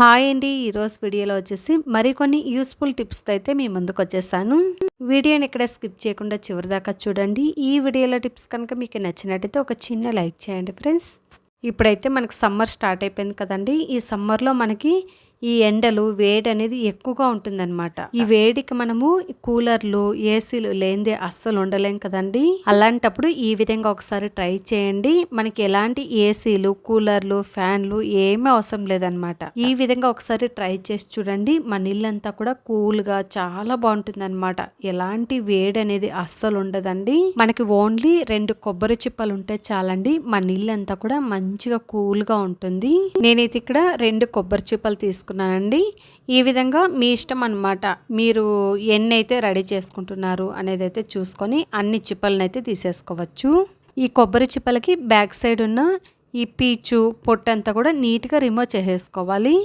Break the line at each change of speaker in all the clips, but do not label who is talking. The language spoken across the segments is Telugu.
హాయ్ అండి. ఈరోజు వీడియోలో వచ్చేసి మరికొన్ని యూస్ఫుల్ టిప్స్తో అయితే మీ ముందుకు వచ్చేసాను. వీడియోని ఇక్కడ స్కిప్ చేయకుండా చివరి దాకా చూడండి. ఈ వీడియోలో టిప్స్ కనుక మీకు నచ్చినట్టయితే ఒక చిన్న లైక్ చేయండి ఫ్రెండ్స్. ఇప్పుడైతే మనకి సమ్మర్ స్టార్ట్ అయిపోయింది కదండి. ఈ సమ్మర్లో మనకి ఈ ఎండలు వేడి అనేది ఎక్కువగా ఉంటుందన్నమాట. ఈ వేడికి మనము కూలర్లు ఏసీలు లేనిదే అస్సలు ఉండలేం కదండి. అలాంటప్పుడు ఈ విధంగా ఒకసారి ట్రై చేయండి. మనకి ఎలాంటి ఏసీలు కూలర్లు ఫ్యాన్లు ఏమీ అవసరం లేదనమాట ఈ విధంగా ఒకసారి ట్రై చేసి చూడండి. మన ఇల్లంతా కూడా కూల్గా చాలా బాగుంటుంది అనమాట ఎలాంటి వేడి అనేది అస్సలు ఉండదండి. మనకి ఓన్లీ రెండు కొబ్బరి చిప్పలు ఉంటే చాలండి. మన ఇల్లంతా కూడా మంచిగా కూల్గా ఉంటుంది. నేనైతే ఇక్కడ రెండు కొబ్బరి చిప్పలు చేసుకున్నానండి. ఈ విధంగా మీ ఇష్టం అనమాట మీరు ఎన్ని అయితే రెడీ చేసుకుంటున్నారు అనేది అయితే చూసుకొని అన్ని చిప్పలను అయితే తీసేసుకోవచ్చు. ఈ కొబ్బరి చిప్పలకి బ్యాక్ సైడ్ ఉన్న ఈ పీచు పొట్టంతా కూడా నీట్గా రిమూవ్ చేసేసుకోవాలి.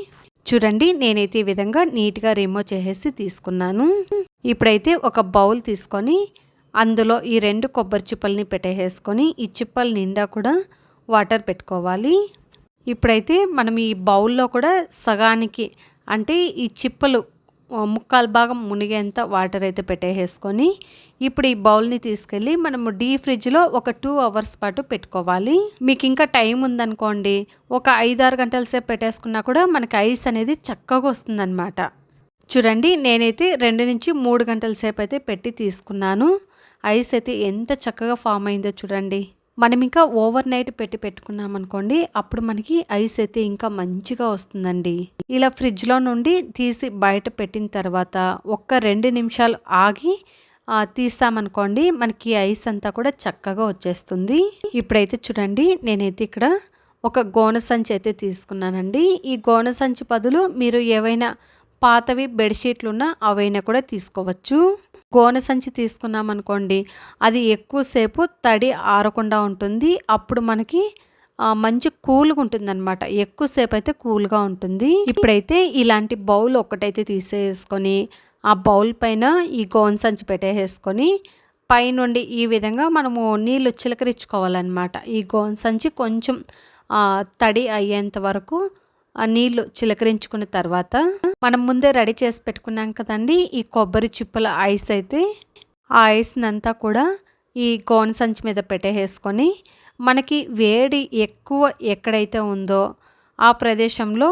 చూడండి నేనైతే ఈ విధంగా నీట్గా రిమూవ్ చేసేసి తీసుకున్నాను. ఇప్పుడైతే ఒక బౌల్ తీసుకొని అందులో ఈ రెండు కొబ్బరి చిప్పల్ని పెట్టేసుకొని ఈ చిప్పల నిండా కూడా వాటర్ పెట్టుకోవాలి. ఇప్పుడైతే మనం ఈ బౌల్లో కూడా సగానికి అంటే ఈ చిప్పలు ముక్కాలు భాగం మునిగేంత వాటర్ అయితే పెట్టేసుకొని ఇప్పుడు ఈ బౌల్ని తీసుకెళ్ళి మనము డీ ఫ్రిడ్జ్లో ఒక టూ అవర్స్ పాటు పెట్టుకోవాలి. మీకు ఇంకా టైం ఉందనుకోండి ఒక ఐదారు గంటల సేపు పెట్టేసుకున్నా కూడా మనకి ఐస్ అనేది చక్కగా వస్తుందన్నమాట. చూడండి నేనైతే రెండు నుంచి మూడు గంటల సేపు అయితే పెట్టి తీసుకున్నాను. ఐస్ అయితే ఎంత చక్కగా ఫామ్ అయిందో చూడండి. మనం ఇంకా ఓవర్ నైట్ పెట్టి పెట్టుకున్నాం అనుకోండి అప్పుడు మనకి ఐస్ అయితే ఇంకా మంచిగా వస్తుందండి. ఇలా ఫ్రిడ్జ్లో నుండి తీసి బయట పెట్టిన తర్వాత ఒక్క రెండు నిమిషాలు ఆగి తీస్తామనుకోండి మనకి ఐస్ అంతా కూడా చక్కగా వచ్చేస్తుంది. ఇప్పుడైతే చూడండి నేనైతే ఇక్కడ ఒక గోన సంచి అయితే తీసుకున్నానండి. ఈ గోన సంచి బదులు మీరు ఏవైనా పాతవి బెడ్షీట్లు ఉన్న అవైనా కూడా తీసుకోవచ్చు. గోనె సంచి తీసుకున్నాం అనుకోండి అది ఎక్కువసేపు తడి ఆరకుండా ఉంటుంది. అప్పుడు మనకి మంచి కూల్గా ఉంటుంది అనమాట ఎక్కువసేపు అయితే కూల్గా ఉంటుంది. ఇప్పుడైతే ఇలాంటి బౌల్ ఒకటైతే తీసేసుకొని ఆ బౌల్ పైన ఈ గోన్ సంచి పెట్టేసుకొని పైనుండి ఈ విధంగా మనము నీళ్ళు చిలకరించుకోవాలన్నమాట. ఈ గోన్ సంచి కొంచెం తడి అయ్యేంత వరకు ఆ నీళ్ళు చిలకరించుకున్న తర్వాత మనం ముందే రెడీ చేసి పెట్టుకున్నాం కదండి ఈ కొబ్బరి చిప్పల ఐస్ అయితే. ఆ ఐస్ని అంతా కూడా ఈ గోన సంచి మీద పెట్టేసుకొని మనకి వేడి ఎక్కువ ఎక్కడైతే ఉందో ఆ ప్రదేశంలో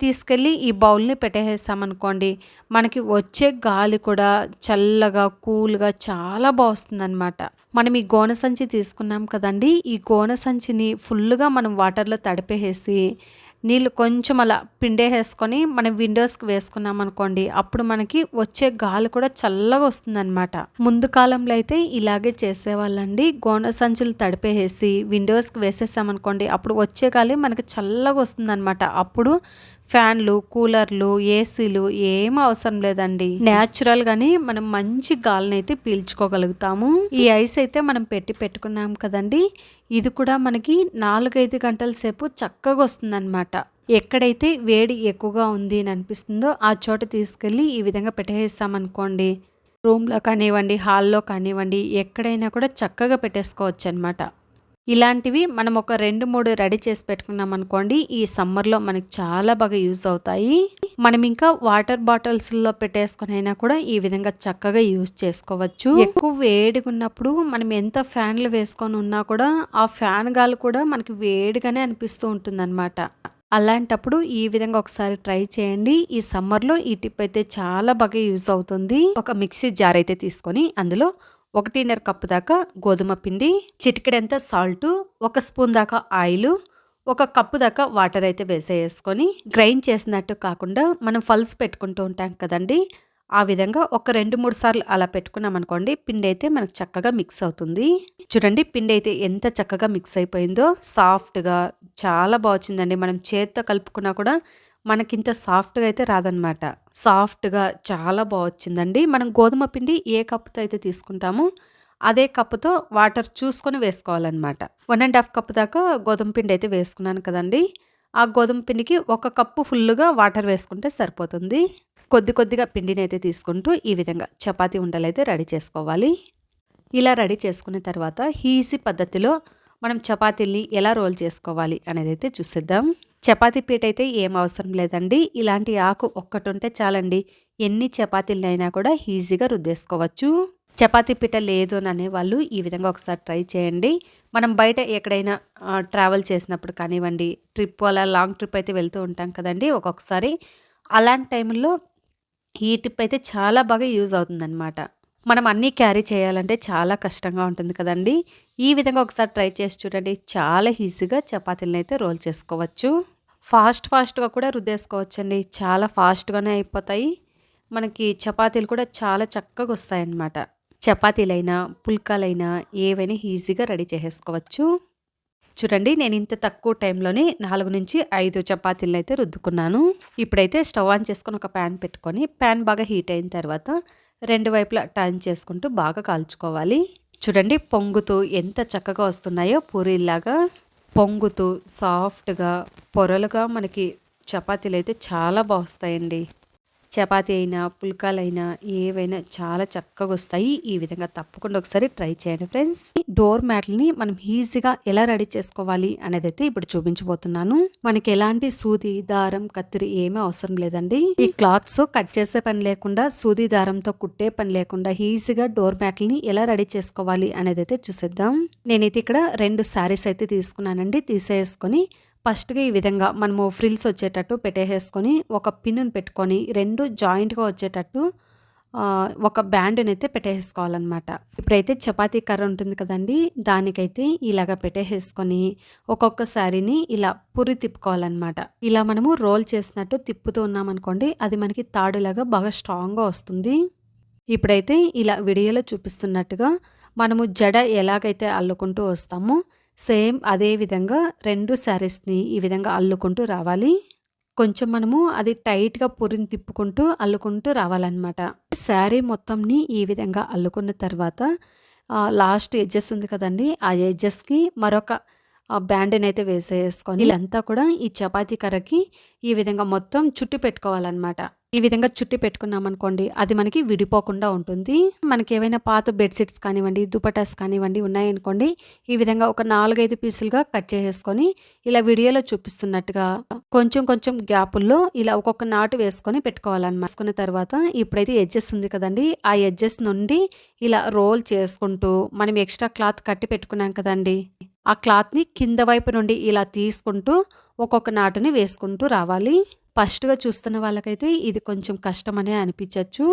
తీసుకెళ్ళి ఈ బౌల్ని పెట్టేసామనుకోండి మనకి వచ్చే గాలి కూడా చల్లగా కూల్గా చాలా బాగుస్తుందన్నమాట. మనం ఈ గోన సంచి తీసుకున్నాం కదండి ఈ గోన సంచిని ఫుల్గా మనం వాటర్లో తడిపేసి నీళ్ళు కొంచెం అలా పిండేసేసుకొని మనం విండోస్కి వేసుకున్నాం అనుకోండి అప్పుడు మనకి వచ్చే గాలి కూడా చల్లగా వస్తుందన్నమాట. ముందు కాలంలో అయితే ఇలాగే చేసేవాళ్ళండి. గోన సంచులు తడిపేసి విండోస్కి వేసేసామనుకోండి అప్పుడు వచ్చే గాలి మనకి చల్లగా వస్తుందన్నమాట. అప్పుడు ఫ్యాన్లు కూలర్లు ఏసీలు ఏం అవసరం లేదండి. న్యాచురల్ గాని మనం మంచి గాలిని అయితే పీల్చుకోగలుగుతాము. ఈ ఐస్ అయితే మనం పెట్టి పెట్టుకున్నాం కదండి. ఇది కూడా మనకి నాలుగైదు గంటల సేపు చక్కగా వస్తుందన్నమాట. ఎక్కడైతే వేడి ఎక్కువగా ఉంది అని అనిపిస్తుందో ఆ చోట తీసుకెళ్ళి ఈ విధంగా పెట్టేసామనుకోండి. రూమ్లో కానివ్వండి హాల్లో కానివ్వండి ఎక్కడైనా కూడా చక్కగా పెట్టేసుకోవచ్చు అనమాట ఇలాంటివి మనం ఒక రెండు మూడు రెడీ చేసి పెట్టుకున్నాం అనుకోండి ఈ సమ్మర్లో మనకి చాలా బాగా యూజ్ అవుతాయి. మనం ఇంకా వాటర్ బాటిల్స్లో పెట్టేసుకుని అయినా కూడా ఈ విధంగా చక్కగా యూజ్ చేసుకోవచ్చు. ఎక్కువ వేడిగా ఉన్నప్పుడు మనం ఎంత ఫ్యాన్లు వేసుకొని ఉన్నా కూడా ఆ ఫ్యాన్ గాలి కూడా మనకి వేడిగానే అనిపిస్తూ ఉంటుందన్నమాట. అలాంటప్పుడు ఈ విధంగా ఒకసారి ట్రై చేయండి. ఈ సమ్మర్లో ఈ టిప్ అయితే చాలా బాగా యూజ్ అవుతుంది. ఒక మిక్సీ జార్ అయితే తీసుకొని అందులో ఒకటిన్నర కప్పు దాకా గోధుమ పిండి చిటికెడంత సాల్టు ఒక స్పూన్ దాకా ఆయిల్ ఒక కప్పు దాకా వాటర్ అయితే వేసేసుకొని గ్రైండ్ చేసినట్టు కాకుండా మనం ఫల్స్ పెట్టుకుంటూ ఉంటాం కదండి. ఆ విధంగా ఒక రెండు మూడు సార్లు అలా పెట్టుకున్నాం అనుకోండి పిండి అయితే మనకు చక్కగా మిక్స్ అవుతుంది. చూడండి పిండి అయితే ఎంత చక్కగా మిక్స్ అయిపోయిందో సాఫ్ట్గా చాలా బాగుందండి మనం చేత్తో కలుపుకున్నా కూడా మనకింత సాఫ్ట్గా అయితే రాదనమాట సాఫ్ట్గా చాలా బాగొచ్చిందండి మనం గోధుమ పిండి ఏ కప్పుతో అయితే తీసుకుంటామో అదే కప్పుతో వాటర్ చూసుకొని వేసుకోవాలన్నమాట. వన్ అండ్ హాఫ్ కప్ దాకా గోధుమ పిండి అయితే వేసుకున్నాను కదండి. ఆ గోధుమ పిండికి ఒక కప్పు ఫుల్గా వాటర్ వేసుకుంటే సరిపోతుంది. కొద్ది కొద్దిగా పిండిని అయితే తీసుకుంటూ ఈ విధంగా చపాతీ ఉండలు అయితే రెడీ చేసుకోవాలి. ఇలా రెడీ చేసుకున్న తర్వాత హీసీ పద్ధతిలో మనం చపాతీల్ని ఎలా రోల్ చేసుకోవాలి అనేది అయితే చూసేద్దాం. చపాతీ పీట అయితే ఏం అవసరం లేదండి. ఇలాంటి ఆకు ఒక్కటి ఉంటే చాలండి. ఎన్ని చపాతీలైనా కూడా ఈజీగా రుద్దేసుకోవచ్చు. చపాతీ పీట లేదు అని అనేవాళ్ళు ఈ విధంగా ఒకసారి ట్రై చేయండి. మనం బయట ఎక్కడైనా ట్రావెల్ చేసినప్పుడు కానివ్వండి ట్రిప్ అలా లాంగ్ ట్రిప్ అయితే వెళ్తూ ఉంటాం కదండి ఒక్కొక్కసారి. అలాంటి టైంలో ఈ టిప్ అయితే చాలా బాగా యూజ్ అవుతుందన్నమాట. మనం అన్నీ క్యారీ చేయాలంటే చాలా కష్టంగా ఉంటుంది కదండి. ఈ విధంగా ఒకసారి ట్రై చేసి చూడండి. చాలా ఈజీగా చపాతీలను అయితే రోల్ చేసుకోవచ్చు. ఫాస్ట్ ఫాస్ట్గా కూడా రుద్దేసుకోవచ్చండి. చాలా ఫాస్ట్గానే అయిపోతాయి. మనకి చపాతీలు కూడా చాలా చక్కగా వస్తాయన్నమాట. చపాతీలైనా పుల్కాలైనా ఏవైనా ఈజీగా రెడీ చేసేసుకోవచ్చు. చూడండి నేను ఇంత తక్కువ టైంలోనే నాలుగు నుంచి ఐదు చపాతీలను అయితే రుద్దుకున్నాను. ఇప్పుడైతే స్టవ్ ఆన్ చేసుకొని ఒక ప్యాన్ పెట్టుకొని ప్యాన్ బాగా హీట్ అయిన తర్వాత రెండు వైపులా టర్న్ చేసుకుంటూ బాగా కాల్చుకోవాలి. చూడండి పొంగుతూ ఎంత చక్కగా వస్తున్నాయో పూరీలాగా పొంగుతూ సాఫ్ట్గా పొరలుగా మనకి చపాతీలు అయితే చాలా బాగుస్తాయండి. చపాతీ అయినా పుల్కాలైనా ఏవైనా చాలా చక్కగా వస్తాయి. ఈ విధంగా తప్పకుండా ఒకసారి ట్రై చేయండి ఫ్రెండ్స్. డోర్ మ్యాట్ని మనం ఈజీగా ఎలా రెడీ చేసుకోవాలి అనేది అయితే ఇప్పుడు చూపించబోతున్నాను. మనకి ఎలాంటి సూది దారం కత్తిరి ఏమీ అవసరం లేదండి. ఈ క్లాత్స్ కట్ చేసే పని లేకుండా సూది దారంతో కుట్టే పని లేకుండా ఈజీగా డోర్ మ్యాట్లని ఎలా రెడీ చేసుకోవాలి అనేది అయితే చూసేద్దాం. నేనైతే ఇక్కడ రెండు శారీస్ అయితే తీసుకున్నానండి. తీసేసుకొని ఫస్ట్గా ఈ విధంగా మనము ఫ్రిల్స్ వచ్చేటట్టు పెట్టేసుకొని ఒక పిన్నును పెట్టుకొని రెండు జాయింట్గా వచ్చేటట్టు ఒక బ్యాండ్ని అయితే పెట్టేసుకోవాలన్నమాట. ఇప్పుడైతే చపాతీ కర్ర ఉంటుంది కదండి దానికైతే ఇలాగ పెట్టేసుకొని ఒక్కొక్క శారీని ఇలా పురి తిప్పుకోవాలన్నమాట. ఇలా మనము రోల్ చేసినట్టు తిప్పుతూ ఉన్నామనుకోండి అది మనకి తాడులాగా బాగా స్ట్రాంగ్గా వస్తుంది. ఇప్పుడైతే ఇలా వీడియోలో చూపిస్తున్నట్టుగా మనము జడ ఎలాగైతే అల్లుకుంటూ వస్తామో సేమ్ అదే విధంగా రెండు శారీస్ని ఈ విధంగా అల్లుకుంటూ రావాలి. కొంచెం మనము అది టైట్గా పురిని తిప్పుకుంటూ అల్లుకుంటూ రావాలన్నమాట. శారీ మొత్తంని ఈ విధంగా అల్లుకున్న తర్వాత లాస్ట్ ఎడ్జెస్ ఉంది కదండి ఆ ఎడ్జెస్కి మరొక బ్యాండ్ని అయితే వేసేసుకొని ఇదంతా కూడా ఈ చపాతీ కర్రకి ఈ విధంగా మొత్తం చుట్టి పెట్టుకోవాలన్నమాట. ఈ విధంగా చుట్టి పెట్టుకున్నాం అనుకోండి అది మనకి విడిపోకుండా ఉంటుంది. మనకి ఏవైనా పాత బెడ్షీట్స్ కానివ్వండి దుపటాస్ కానివ్వండి ఉన్నాయనుకోండి ఈ విధంగా ఒక నాలుగైదు పీసులుగా కట్ చేసేసుకొని ఇలా వీడియోలో చూపిస్తున్నట్టుగా కొంచెం కొంచెం గ్యాపుల్లో ఇలా ఒక్కొక్క నాటు వేసుకొని పెట్టుకోవాలన్నమాట. వేసుకున్న తర్వాత ఇప్పుడైతే ఎడ్జెస్ ఉంది కదండి ఆ ఎడ్జెస్ నుండి ఇలా రోల్ చేసుకుంటూ మనం ఎక్స్ట్రా క్లాత్ కట్టి పెట్టుకున్నాం కదండి ఆ క్లాత్ని కింద వైపు నుండి ఇలా తీసుకుంటూ ఒక్కొక్క నాటుని వేసుకుంటూ రావాలి. ఫస్ట్గా చూస్తున్న వాళ్ళకైతే ఇది కొంచెం కష్టమనే అనిపించవచ్చు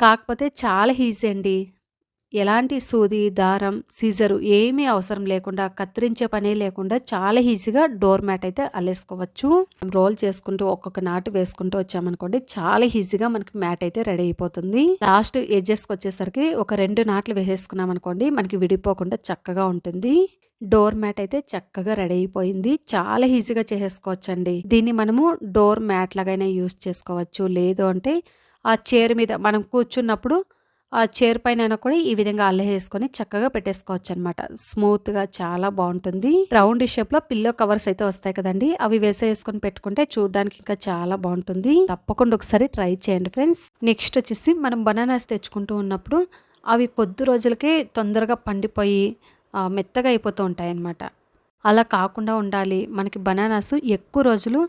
కాకపోతే చాలా ఈజీ అండి. ఎలాంటి సూది దారం సీజరు ఏమీ అవసరం లేకుండా కత్తిరించే పని లేకుండా చాలా ఈజీగా డోర్ మ్యాట్ అయితే అల్లేసుకోవచ్చు. రోల్ చేసుకుంటూ ఒక్కొక్క నాటు వేసుకుంటూ వచ్చామనుకోండి చాలా ఈజీగా మనకి మ్యాట్ అయితే రెడీ అయిపోతుంది. లాస్ట్ ఎడ్జెస్కి వచ్చేసరికి ఒక రెండు నాట్లు వేసేసుకున్నాం అనుకోండి మనకి విడిపోకుండా చక్కగా ఉంటుంది. డోర్ మ్యాట్ అయితే చక్కగా రెడీ అయిపోయింది. చాలా ఈజీగా చేసేసుకోవచ్చండి. దీన్ని మనము డోర్ మ్యాట్ లాగైనా యూస్ చేసుకోవచ్చు. లేదు అంటే ఆ చైర్ మీద మనం కూర్చున్నప్పుడు ఆ చైర్ పైన కూడా ఈ విధంగా అల్లహేసుకొని చక్కగా పెట్టేసుకోవచ్చు అనమాట స్మూత్గా చాలా బాగుంటుంది. రౌండ్ షేప్లో పిల్లో కవర్స్ అయితే వస్తాయి కదండి. అవి వేసేసుకొని పెట్టుకుంటే చూడడానికి ఇంకా చాలా బాగుంటుంది. తప్పకుండా ఒకసారి ట్రై చేయండి ఫ్రెండ్స్. నెక్స్ట్ వచ్చేసి మనం బనానాస్ తెచ్చుకుంటూ ఉన్నప్పుడు అవి కొద్ది రోజులకే తొందరగా పండిపోయి మెత్తగా అయిపోతూ ఉంటాయి అన్నమాట అలా కాకుండా ఉండాలి. మనకి బనానాస్ ఎక్కువ రోజులు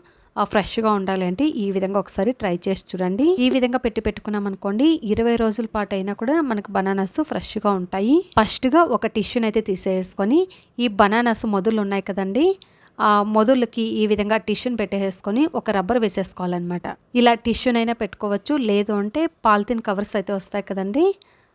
ఫ్రెష్గా ఉండాలి అంటే ఈ విధంగా ఒకసారి ట్రై చేసి చూడండి. ఈ విధంగా పెట్టి పెట్టుకున్నాం అనుకోండి ఇరవై రోజుల పాటు అయినా కూడా మనకు బనానాస్ ఫ్రెష్గా ఉంటాయి. ఫస్ట్గా ఒక టిష్యూని అయితే తీసేసుకొని ఈ బనానాస్ మొదలు ఉన్నాయి కదండి ఆ మొదలకి ఈ విధంగా టిష్యూని పెట్టేసుకొని ఒక రబ్బర్ వేసేసుకోవాలన్నమాట. ఇలా టిష్యూనైనా పెట్టుకోవచ్చు లేదు అంటే పాలిథిన్ కవర్స్ అయితే వస్తాయి కదండి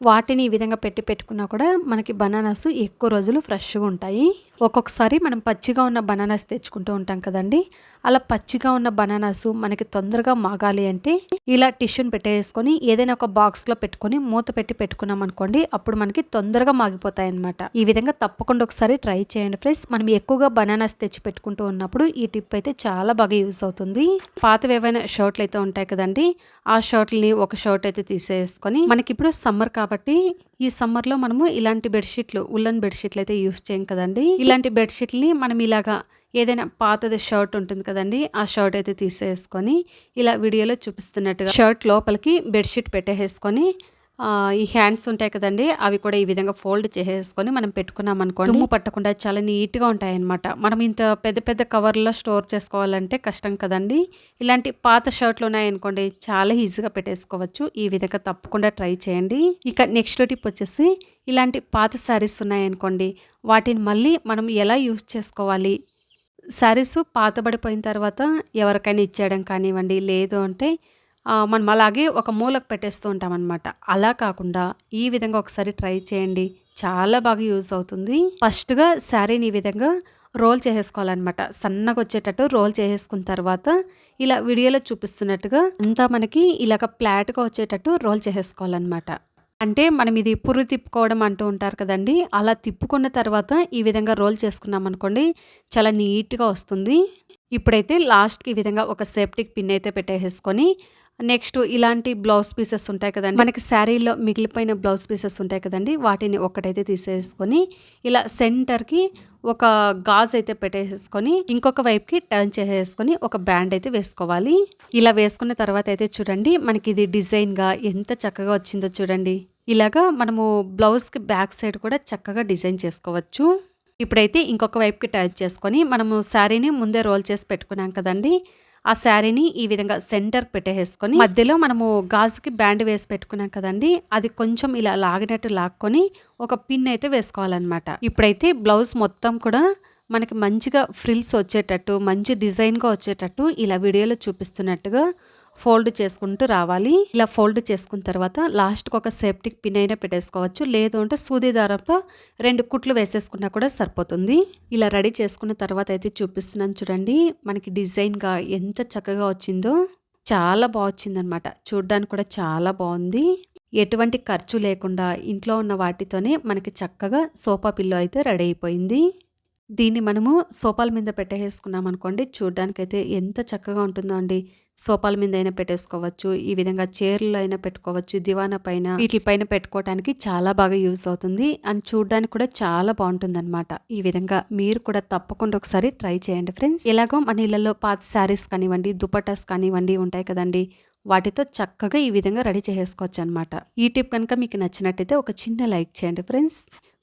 వాటిని ఈ విధంగా పెట్టి పెట్టుకున్నా కూడా మనకి బనానాస్ ఎక్కువ రోజులు ఫ్రెష్గా ఉంటాయి. ఒక్కొక్కసారి మనం పచ్చిగా ఉన్న బనానాస్ తెచ్చుకుంటూ ఉంటాం కదండి. అలా పచ్చిగా ఉన్న బనానాస్ మనకి తొందరగా మాగాలి అంటే ఇలా టిష్యూని పెట్టేసుకొని ఏదైనా ఒక బాక్స్లో పెట్టుకొని మూత పెట్టి పెట్టుకున్నాం అనుకోండి అప్పుడు మనకి తొందరగా మాగిపోతాయి అనమాట ఈ విధంగా తప్పకుండా ఒకసారి ట్రై చేయండి ఫ్రెండ్స్. మనం ఎక్కువగా బనానాస్ తెచ్చి పెట్టుకుంటూ ఉన్నప్పుడు ఈ టిప్ అయితే చాలా బాగా యూస్ అవుతుంది. పాతవి ఏవైనా షర్ట్లు అయితే ఉంటాయి కదండి ఆ షర్ట్లని ఒక షర్ట్ అయితే తీసేసుకొని మనకి ఇప్పుడు సమ్మర్ కాబట్టి ఈ సమ్మర్లో మనము ఇలాంటి బెడ్షీట్లు ఉల్లన్ బెడ్షీట్లు అయితే యూస్ చేయం కదండి. ఇలాంటి బెడ్షీట్ని మనం ఇలాగా ఏదైనా పాతది షర్ట్ ఉంటుంది కదండి ఆ షర్ట్ అయితే తీసేసుకొని ఇలా వీడియోలో చూపిస్తున్నట్టుగా షర్ట్ లోపలికి బెడ్షీట్ పెట్టేసుకొని ఈ హ్యాండ్స్ ఉంటాయి కదండి అవి కూడా ఈ విధంగా ఫోల్డ్ చేసేసుకొని మనం పెట్టుకున్నాం అనుకోండి. దుమ్ము పట్టకుండా చాలా నీట్గా ఉంటాయి అన్నమాట మనం ఇంత పెద్ద పెద్ద కవర్లో స్టోర్ చేసుకోవాలంటే కష్టం కదండి. ఇలాంటి పాత షర్ట్లు ఉన్నాయనుకోండి చాలా ఈజీగా పెట్టేసుకోవచ్చు. ఈ విధంగా తప్పకుండా ట్రై చేయండి. ఇక నెక్స్ట్ టిప్ వచ్చేసి ఇలాంటి పాత శారీస్ ఉన్నాయనుకోండి వాటిని మళ్ళీ మనం ఎలా యూస్ చేసుకోవాలి? శారీస్ పాతబడిపోయిన తర్వాత ఎవరికైనా ఇచ్చేయడం కానివ్వండి లేదు అంటే మనం అలాగే ఒక మూలకు పెట్టేస్తూ ఉంటాం అనమాట అలా కాకుండా ఈ విధంగా ఒకసారి ట్రై చేయండి. చాలా బాగా యూజ్ అవుతుంది. ఫస్ట్గా శారీని ఈ విధంగా రోల్ చేసేసుకోవాలన్నమాట. సన్నగా వచ్చేటట్టు రోల్ చేసేసుకున్న తర్వాత ఇలా వీడియోలో చూపిస్తున్నట్టుగా అంతా మనకి ఇలాగ ప్లాట్గా వచ్చేటట్టు రోల్ చేసేసుకోవాలన్నమాట. అంటే మనం ఇది పురు తిప్పుకోవడం అంటూ ఉంటారు కదండి. అలా తిప్పుకున్న తర్వాత ఈ విధంగా రోల్ చేసుకున్నాం అనుకోండి చాలా నీట్గా వస్తుంది. ఇప్పుడైతే లాస్ట్కి ఈ విధంగా ఒక సేఫ్టీకి పిన్ అయితే పెట్టేసుకొని నెక్స్ట్ ఇలాంటి బ్లౌజ్ పీసెస్ ఉంటాయి కదండి. మనకి శారీలో మిగిలిపోయిన బ్లౌజ్ పీసెస్ ఉంటాయి కదండి. వాటిని ఒక్కటైతే తీసేసుకొని ఇలా సెంటర్కి ఒక గాజ్ అయితే పెట్టేసుకొని ఇంకొక వైపుకి టర్న్ చేసేసుకొని ఒక బ్యాండ్ అయితే వేసుకోవాలి. ఇలా వేసుకున్న తర్వాత అయితే చూడండి మనకి ఇది డిజైన్గా ఎంత చక్కగా వచ్చిందో చూడండి. ఇలాగా మనము బ్లౌజ్కి బ్యాక్ సైడ్ కూడా చక్కగా డిజైన్ చేసుకోవచ్చు. ఇప్పుడైతే ఇంకొక వైపుకి టర్న్ చేసుకొని మనము శారీని ముందే రోల్ చేసి పెట్టుకున్నాం కదండి. ఆ శారీని ఈ విధంగా సెంటర్ పెట్టేసుకొని మధ్యలో మనము గాజుకి బ్యాండ్ వేసి పెట్టుకున్నాం కదండి. అది కొంచెం ఇలా లాగినట్టు లాక్కొని ఒక పిన్ అయితే వేసుకోవాలన్నమాట. ఇప్పుడైతే బ్లౌజ్ మొత్తం కూడా మనకి మంచిగా ఫ్రిల్స్ వచ్చేటట్టు మంచి డిజైన్గా వచ్చేటట్టు ఇలా వీడియోలో చూపిస్తున్నట్టుగా ఫోల్డ్ చేసుకుంటూ రావాలి. ఇలా ఫోల్డ్ చేసుకున్న తర్వాత లాస్ట్కి ఒక సేఫ్టీకి పిన్ అయినా పెట్టేసుకోవచ్చు. లేదు అంటే సూది దారంతో రెండు కుట్లు వేసేసుకున్నా కూడా సరిపోతుంది. ఇలా రెడీ చేసుకున్న తర్వాత అయితే చూపిస్తున్నాను చూడండి. మనకి డిజైన్గా ఎంత చక్కగా వచ్చిందో. చాలా బాగా వచ్చిందనమాట చూడ్డానికి కూడా చాలా బాగుంది. ఎటువంటి ఖర్చు లేకుండా ఇంట్లో ఉన్న వాటితోనే మనకి చక్కగా సోఫా పిల్లో అయితే రెడీ అయిపోయింది. దీన్ని మనము సోఫాల మీద పెట్టేసుకున్నాం అనుకోండి చూడ్డానికైతే ఎంత చక్కగా ఉంటుందో అండి. సోఫాల మీద అయినా పెట్టేసుకోవచ్చు ఈ విధంగా చీరలు అయినా పెట్టుకోవచ్చు దివానా పైన వీటి పైన పెట్టుకోవడానికి చాలా బాగా యూజ్ అవుతుంది. అండ్ చూడడానికి కూడా చాలా బాగుంటుంది ఈ విధంగా మీరు కూడా తప్పకుండా ఒకసారి ట్రై చేయండి ఫ్రెండ్స్. ఇలాగో మన ఇళ్ళలో పాత శారీస్ కానివ్వండి దుపటాస్ కానివ్వండి ఉంటాయి కదండి వాటితో చక్కగా ఈ విధంగా రెడీ చేసేసుకోవచ్చు అనమాట ఈ టిప్ కనుక మీకు నచ్చినట్టయితే ఒక చిన్న లైక్ చేయండి ఫ్రెండ్స్.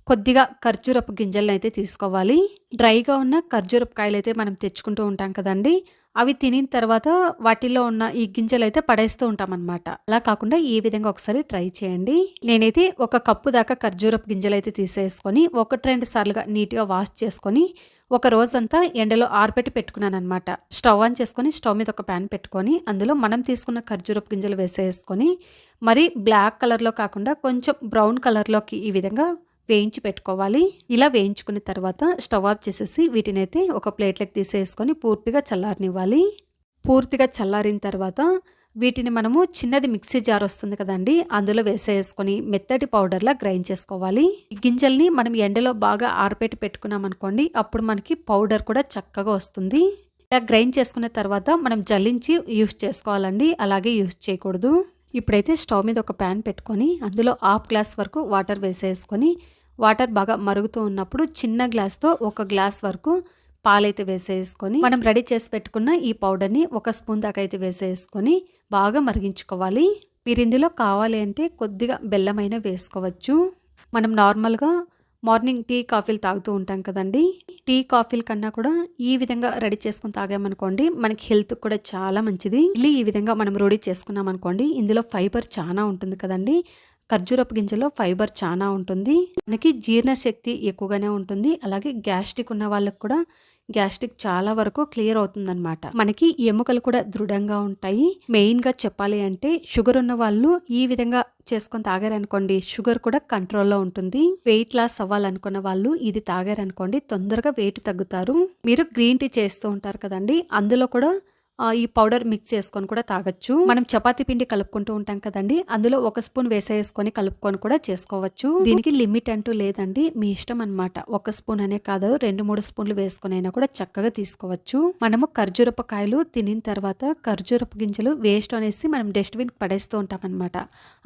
కొద్దిగా ఖర్జూరపు గింజలను అయితే తీసుకోవాలి. డ్రైగా ఉన్న ఖర్జూరపు కాయలు అయితే మనం తెచ్చుకుంటూ ఉంటాం కదండి అవి తినిన తర్వాత వాటిలో ఉన్న ఈ గింజలు అయితే పడేస్తూ ఉంటాం అలా కాకుండా ఈ విధంగా ఒకసారి ట్రై చేయండి. నేనైతే ఒక కప్పు దాకా ఖర్జూరపు గింజలు అయితే తీసేసుకొని ఒకటి రెండు సార్లుగా నీట్గా వాష్ చేసుకొని ఒక రోజంతా ఎండలో ఆరబెట్టి పెట్టుకున్నాను అనమాట స్టవ్ ఆన్ చేసుకొని స్టవ్ మీద ఒక ప్యాన్ పెట్టుకొని అందులో మనం తీసుకున్న ఖర్జూరపు గింజలు వేసేసుకొని మరి బ్లాక్ కలర్లో కాకుండా కొంచెం బ్రౌన్ కలర్లోకి ఈ విధంగా వేయించి పెట్టుకోవాలి. ఇలా వేయించుకున్న తర్వాత స్టవ్ ఆఫ్ చేసేసి వీటిని అయితే ఒక ప్లేట్లోకి తీసేసుకొని పూర్తిగా చల్లారనివ్వాలి. పూర్తిగా చల్లారిన తర్వాత వీటిని మనము చిన్నది మిక్సీ జార్ వస్తుంది కదండి అందులో వేసేసుకొని మెత్తటి పౌడర్లా గ్రైండ్ చేసుకోవాలి. గింజల్ని మనం ఎండలో బాగా ఆరబెట్టి పెట్టుకున్నాం అనుకోండి అప్పుడు మనకి పౌడర్ కూడా చక్కగా వస్తుంది. ఇలా గ్రైండ్ చేసుకున్న తర్వాత మనం జల్లించి యూస్ చేసుకోవాలండి అలాగే యూస్ చేయకూడదు. ఇప్పుడైతే స్టవ్ మీద ఒక ప్యాన్ పెట్టుకొని అందులో హాఫ్ గ్లాస్ వరకు వాటర్ వేసేసుకొని వాటర్ బాగా మరుగుతూ ఉన్నప్పుడు చిన్న గ్లాస్తో ఒక గ్లాస్ వరకు పాలైతే వేసేసుకొని మనం రెడీ చేసి పెట్టుకున్న ఈ పౌడర్ని ఒక స్పూన్ దాకా అయితే వేసేసుకొని బాగా మరిగించుకోవాలి. మీరు ఇందులో కావాలి అంటే కొద్దిగా బెల్లమైన వేసుకోవచ్చు. మనం నార్మల్గా మార్నింగ్ టీ కాఫీలు తాగుతూ ఉంటాం కదండి. టీ కాఫీల కన్నా కూడా ఈ విధంగా రెడీ చేసుకుని తాగామనుకోండి మనకి హెల్త్ కూడా చాలా మంచిది. ఇల్లు ఈ విధంగా మనం రెడీ చేసుకున్నాం అనుకోండి ఇందులో ఫైబర్ చాలా ఉంటుంది కదండి. ఖర్జూరపు గింజలో ఫైబర్ చాలా ఉంటుంది. మనకి జీర్ణశక్తి ఎక్కువగానే ఉంటుంది. అలాగే గ్యాస్ట్రిక్ ఉన్న వాళ్ళకు కూడా గ్యాస్ట్రిక్ చాలా వరకు క్లియర్ అవుతుందన్నమాట. మనకి ఎముకలు కూడా దృఢంగా ఉంటాయి. మెయిన్గా చెప్పాలి అంటే షుగర్ ఉన్న వాళ్ళు ఈ విధంగా చేసుకొని తాగారనుకోండి షుగర్ కూడా కంట్రోల్లో ఉంటుంది. వెయిట్ లాస్ అవ్వాలనుకున్న వాళ్ళు ఇది తాగారనుకోండి తొందరగా వెయిట్ తగ్గుతారు. మీరు గ్రీన్ టీ చేస్తూ ఉంటారు కదండి అందులో కూడా ఈ పౌడర్ మిక్స్ చేసుకొని కూడా తాగొచ్చు. మనం చపాతి పిండి కలుపుకుంటూ ఉంటాం కదండి అందులో ఒక స్పూన్ వేసేసుకొని కలుపుకొని కూడా చేసుకోవచ్చు. దీనికి లిమిట్ అంటూ లేదండి మీ ఇష్టం అనమాట ఒక స్పూన్ అనే కాదు రెండు మూడు స్పూన్లు వేసుకొని అయినా కూడా చక్కగా తీసుకోవచ్చు. మనము ఖర్జూరపు కాయలు తినిన తర్వాత ఖర్జూరపు గింజలు వేస్ట్ అనేసి మనం డస్ట్బిన్ పడేస్తూ ఉంటాం అనమాట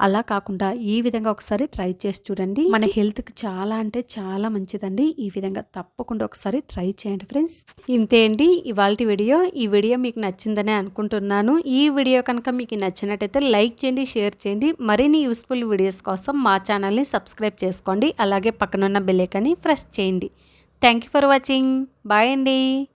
అలా కాకుండా ఈ విధంగా ఒకసారి ట్రై చేసి చూడండి. మన హెల్త్కి చాలా అంటే చాలా మంచిదండి. ఈ విధంగా తప్పకుండా ఒకసారి ట్రై చేయండి ఫ్రెండ్స్. ఇంతే అండి ఇవాళ వీడియో. ఈ వీడియో మీకు నచ్చి నచ్చిందని అనుకుంటున్నాను. ఈ వీడియో కనుక మీకు నచ్చినట్టయితే లైక్ చేయండి షేర్ చేయండి. మరిన్ని యూస్ఫుల్ వీడియోస్ కోసం మా ఛానల్ని సబ్స్క్రైబ్ చేసుకోండి. అలాగే పక్కనున్న బెల్లైకన్ని ప్రెస్ చేయండి. Thank you for watching. Bye అండి.